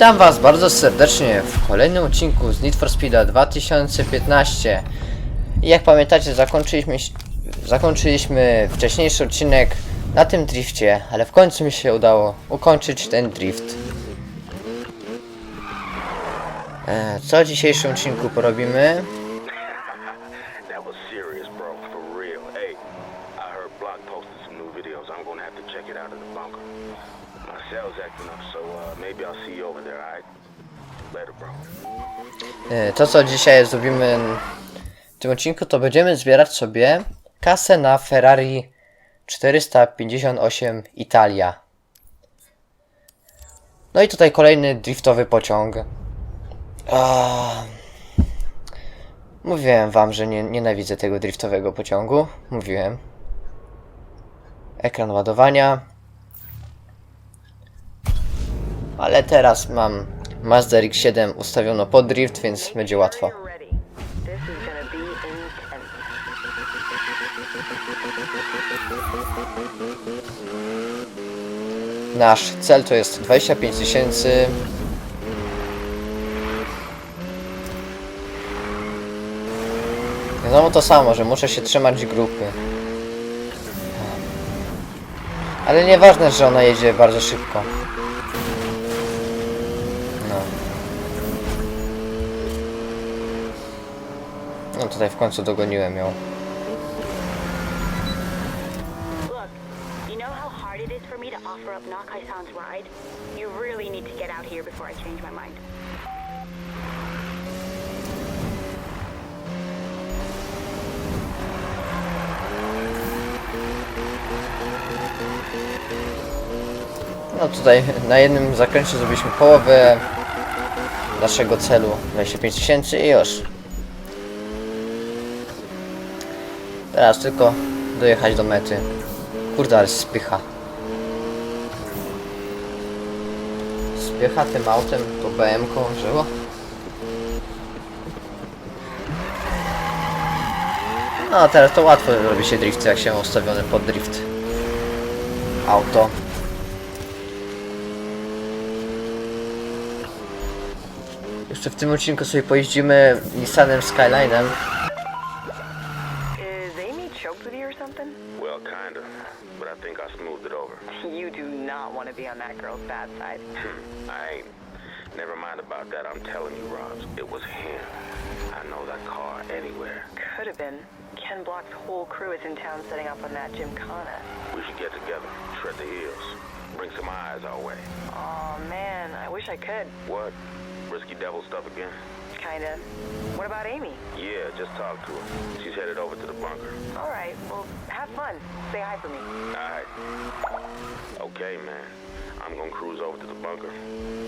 Witam Was bardzo serdecznie w kolejnym odcinku z Need for Speeda 2015. I jak pamiętacie, zakończyliśmy, zakończyliśmy wcześniejszy odcinek na tym drifcie, ale w końcu mi się udało ukończyć ten drift. E, co w dzisiejszym odcinku porobimy? To co dzisiaj zrobimy w tym odcinku to będziemy zbierać sobie kasę na Ferrari 458 Italia. No i tutaj kolejny driftowy pociąg. Mówiłem wam, że nie, nienawidzę tego driftowego pociągu. Mówiłem. Ekran ładowania. Ale teraz mam Mazda RX-7 ustawiono pod drift, więc będzie łatwo. Nasz cel to jest 25 tysięcy. Znowu to samo, że muszę się trzymać grupy. Ale nieważne, że ona jedzie bardzo szybko. Before I change my mind. No tutaj na jednym zakręcie zrobiliśmy połowę naszego celu 25 tysięcy i już. Teraz tylko dojechać do mety. Kurde, ale spycha. Spycha tym autem, to BM-ką żyło. No teraz to łatwo robi się drift, jak się ustawiony pod drift. Auto. Jeszcze w tym odcinku sobie pojeździmy Nissanem Skylinem. Choked with you or something? Well, kinda, but I think I smoothed it over. You do not want to be on that girl's bad side. Hmm, I ain't. Never mind about that. I'm telling you, Robs, it was him. I know that car anywhere. Could have been. Ken Block's whole crew is in town setting up on that Gymkhana. We should get together, shred the heels, bring some eyes our way. Oh man, I wish I could. What? Risky devil stuff again? Kinda. What about Amy? Yeah, just talk to her. She's headed over to the bunker. All right, well, have fun. Say hi for me. Alright. Okay, man. I'm gonna cruise over to the bunker,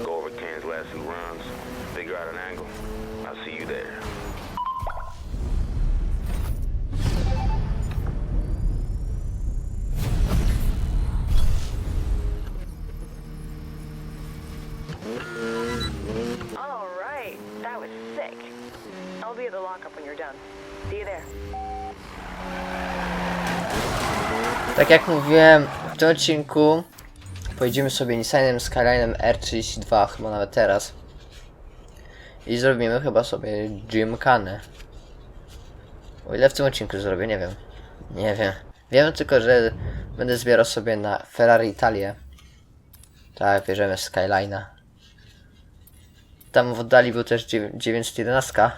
go over Ken's last few runs, figure out an angle. I'll see you there. Tak jak mówiłem, w tym odcinku pojedziemy sobie Nissanem Skylinem R32, chyba nawet teraz. I zrobimy chyba sobie Gymkhana. O ile w tym odcinku zrobię, nie wiem. Nie wiem. Wiem tylko, że będę zbierał sobie na Ferrari Italię. Tak, bierzemy Skylina. Tam w oddali był też dziewię- 911.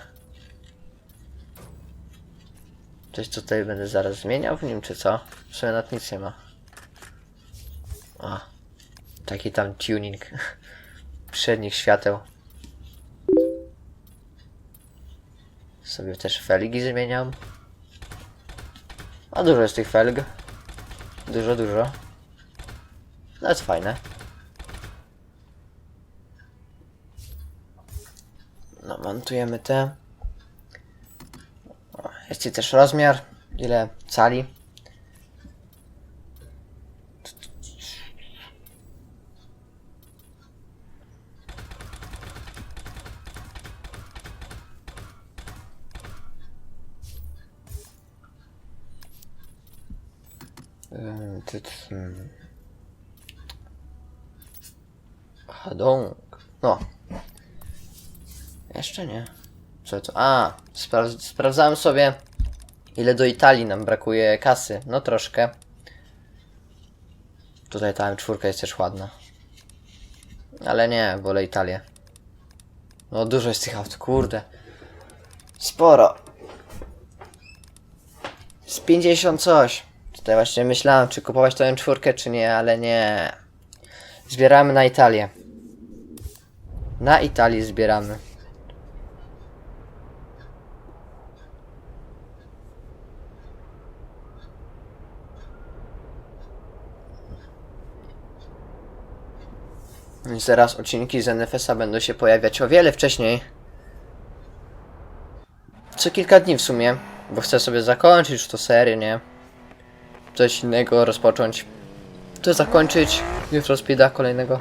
Coś tutaj będę zaraz zmieniał w nim, czy co? W sumie nawet nic nie ma. O, taki tam tuning przednich świateł. Sobie też felgi zmieniam. A dużo jest tych felg. Dużo, dużo. No jest fajne. No, montujemy te. Jest też rozmiar, ile cali. Co to? A, spra sprawdzałem sobie, ile do Italii nam brakuje kasy. No troszkę. Tutaj ta M4 jest też ładna. Ale nie, wolę Italię. No dużo jest tych aut, kurde. Sporo. Z 50 coś. Tutaj właśnie myślałem, czy kupować tę M4, czy nie, ale nie. Zbieramy na Italię. Na Italii zbieramy. I Zaraz odcinki z NFS-a będą się pojawiać o wiele wcześniej. Co kilka dni w sumie, bo chcę sobie zakończyć to serię, nie? Coś innego rozpocząć. To zakończyć jutro speeda kolejnego.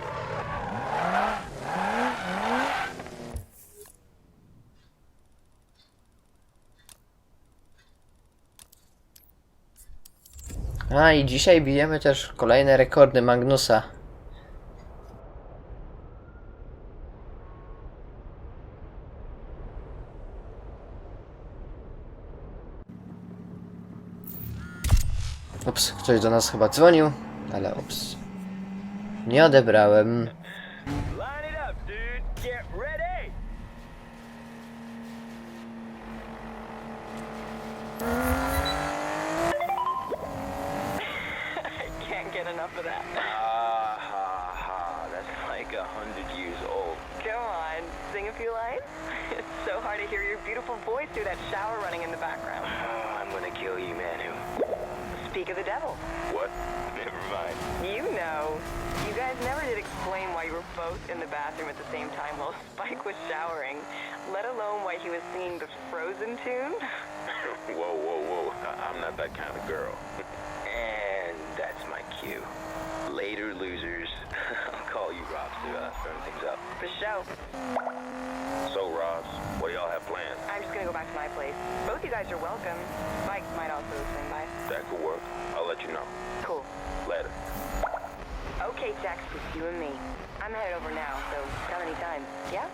A i dzisiaj bijemy też kolejne rekordy Magnusa. Ups, ktoś do nas chyba dzwonił, ale ups. Nie odebrałem. So hard to hear your beautiful voice through that shower running in the background. Ah, I'm gonna kill you, Manu. Speak of the devil. What? Never mind. You know. You guys never did explain why you were both in the bathroom at the same time while Spike was showering, let alone why he was singing the Frozen tune. whoa, whoa, whoa. I- I'm not that kind of girl. and that's my cue. Later, losers. I'll call you Robs to uh, firm things up. For show. So, Robs, what do y'all have planned? I'm just gonna go back to my place. Both you guys are welcome. Spike might also swing by. That could work. I'll let you know. Cool. Later. Okay, Jax, it's you and me. I'm headed over now, so come anytime. Yeah?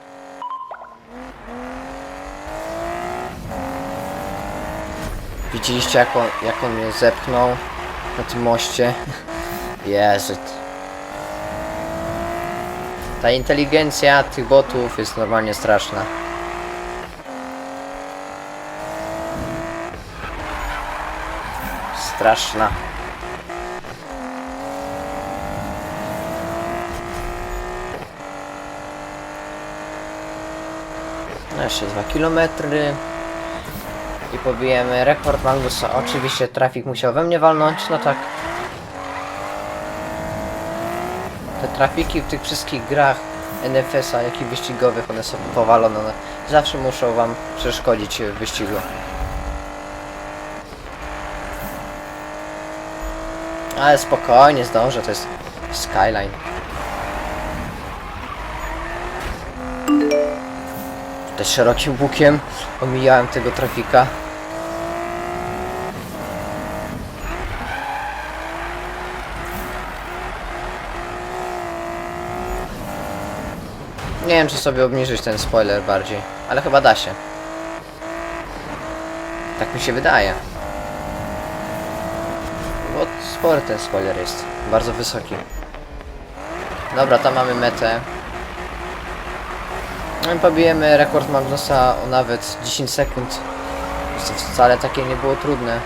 Widzieliście jak on, jak on mnie zepchnął na tym moście? Jezu. Ta inteligencja tych botów jest normalnie straszna. Straszna. No jeszcze 2 kilometry i pobijemy rekord Magnusa. Oczywiście trafik musiał we mnie walnąć, no tak. Te trafiki w tych wszystkich grach NFS-a, jak i wyścigowych, one są powalone. One zawsze muszą wam przeszkodzić w wyścigu. Ale spokojnie, zdążę, to jest Skyline. Tutaj szerokim łukiem omijałem tego trafika. Nie wiem, czy sobie obniżyć ten spoiler bardziej, ale chyba da się. Tak mi się wydaje. Spory ten spoiler jest. Bardzo wysoki. Dobra, tam mamy metę. No i pobijemy rekord Magnusa o nawet 10 sekund. To wcale takie nie było trudne.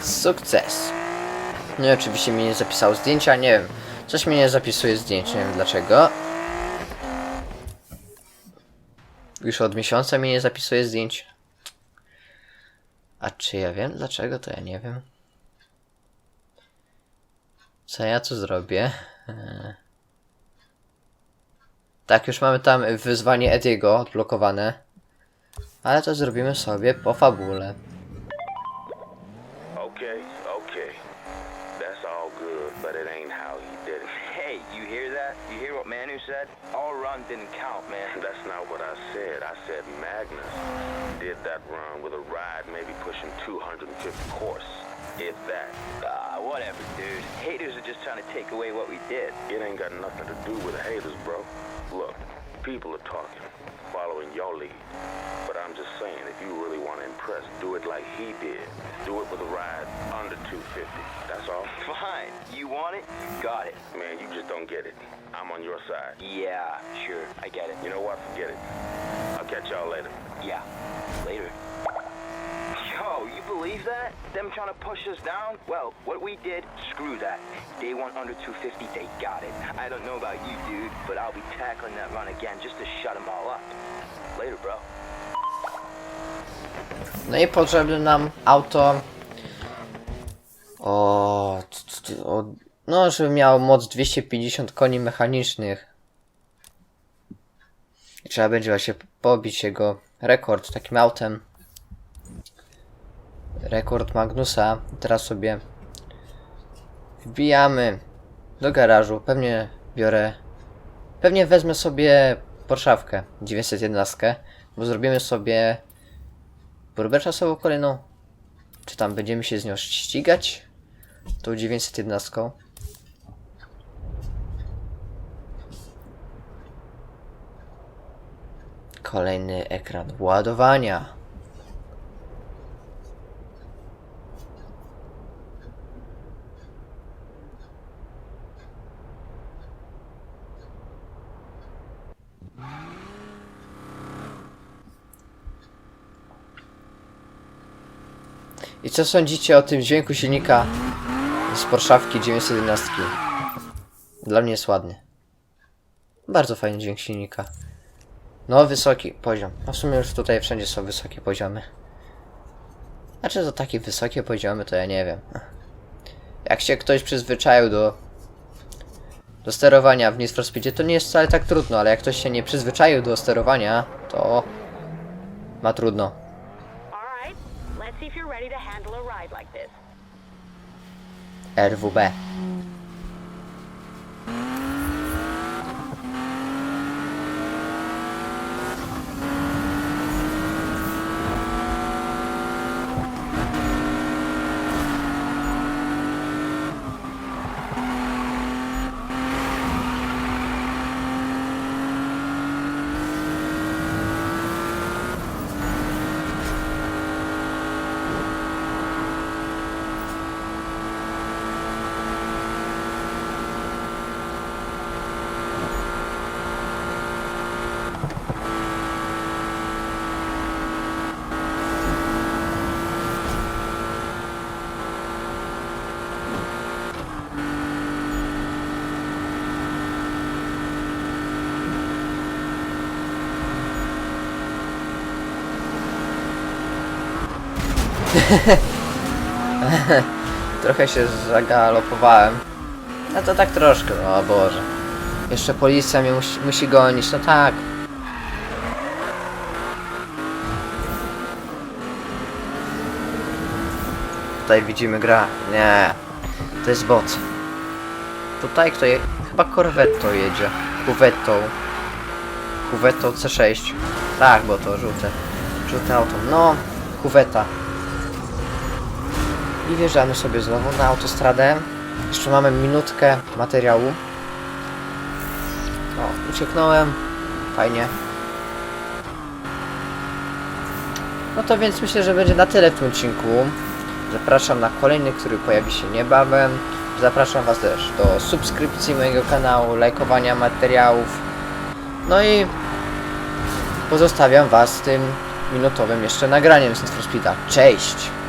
Sukces. I oczywiście mi nie zapisał zdjęcia, nie wiem. Coś mi nie zapisuje zdjęć, nie wiem dlaczego. Już od miesiąca mi nie zapisuje zdjęć. A czy ja wiem dlaczego, to ja nie wiem. Co ja tu zrobię? Eee. Tak, już mamy tam wyzwanie Ediego odblokowane. Ale to zrobimy sobie po fabule. Run didn't count, man. That's not what I said. I said Magnus did that run with a ride maybe pushing 250 horse. If that. Ah, whatever, dude. Haters are just trying to take away what we did. It ain't got nothing to do with the haters, bro. Look, people are talking, following your lead. I'm just saying, if you really want to impress, do it like he did. Do it with a ride under 250. That's all. Fine. You want it? Got it. Man, you just don't get it. I'm on your side. Yeah, sure. I get it. You know what? Forget it. I'll catch y'all later. Yeah. Later. Yo, you believe that? Them trying to push us down? Well, what we did, screw that. They want under 250, they got it. I don't know about you, dude, but I'll be tackling that run again just to shut them all up. Later, bro. No i potrzebne nam auto. O, o, no, żeby miało moc 250 koni mechanicznych. I trzeba będzie właśnie pobić jego rekord takim autem. Rekord Magnusa. Teraz sobie wbijamy do garażu. Pewnie biorę. Pewnie wezmę sobie Porszawkę 911, bo zrobimy sobie próbę czasową kolejną. Czy tam będziemy się z nią ścigać? Tą 911. Kolejny ekran ładowania. Co sądzicie o tym dźwięku silnika z Porszawki 911? Dla mnie jest ładny. Bardzo fajny dźwięk silnika. No, wysoki poziom. No w sumie już tutaj wszędzie są wysokie poziomy. A czy to takie wysokie poziomy, to ja nie wiem. Jak się ktoś przyzwyczaił do do sterowania w Need for Speedzie, to nie jest wcale tak trudno, ale jak ktoś się nie przyzwyczaił do sterowania, to ma trudno. RWB. Trochę się zagalopowałem. No to tak troszkę, no o Boże. Jeszcze policja mnie musi, musi gonić, no tak. Tutaj widzimy gra. Nie. To jest bot. Tutaj kto je... Chyba Corvetto jedzie. Kuwetą. Kuwetą C6. Tak, bo to żółte. Żółte auto. No, kuweta. I wjeżdżamy sobie znowu na autostradę. Jeszcze mamy minutkę materiału. O, ucieknąłem. Fajnie. No to więc myślę, że będzie na tyle w tym odcinku. Zapraszam na kolejny, który pojawi się niebawem. Zapraszam Was też do subskrypcji mojego kanału, lajkowania materiałów. No i pozostawiam Was z tym minutowym jeszcze nagraniem z Need. Cześć!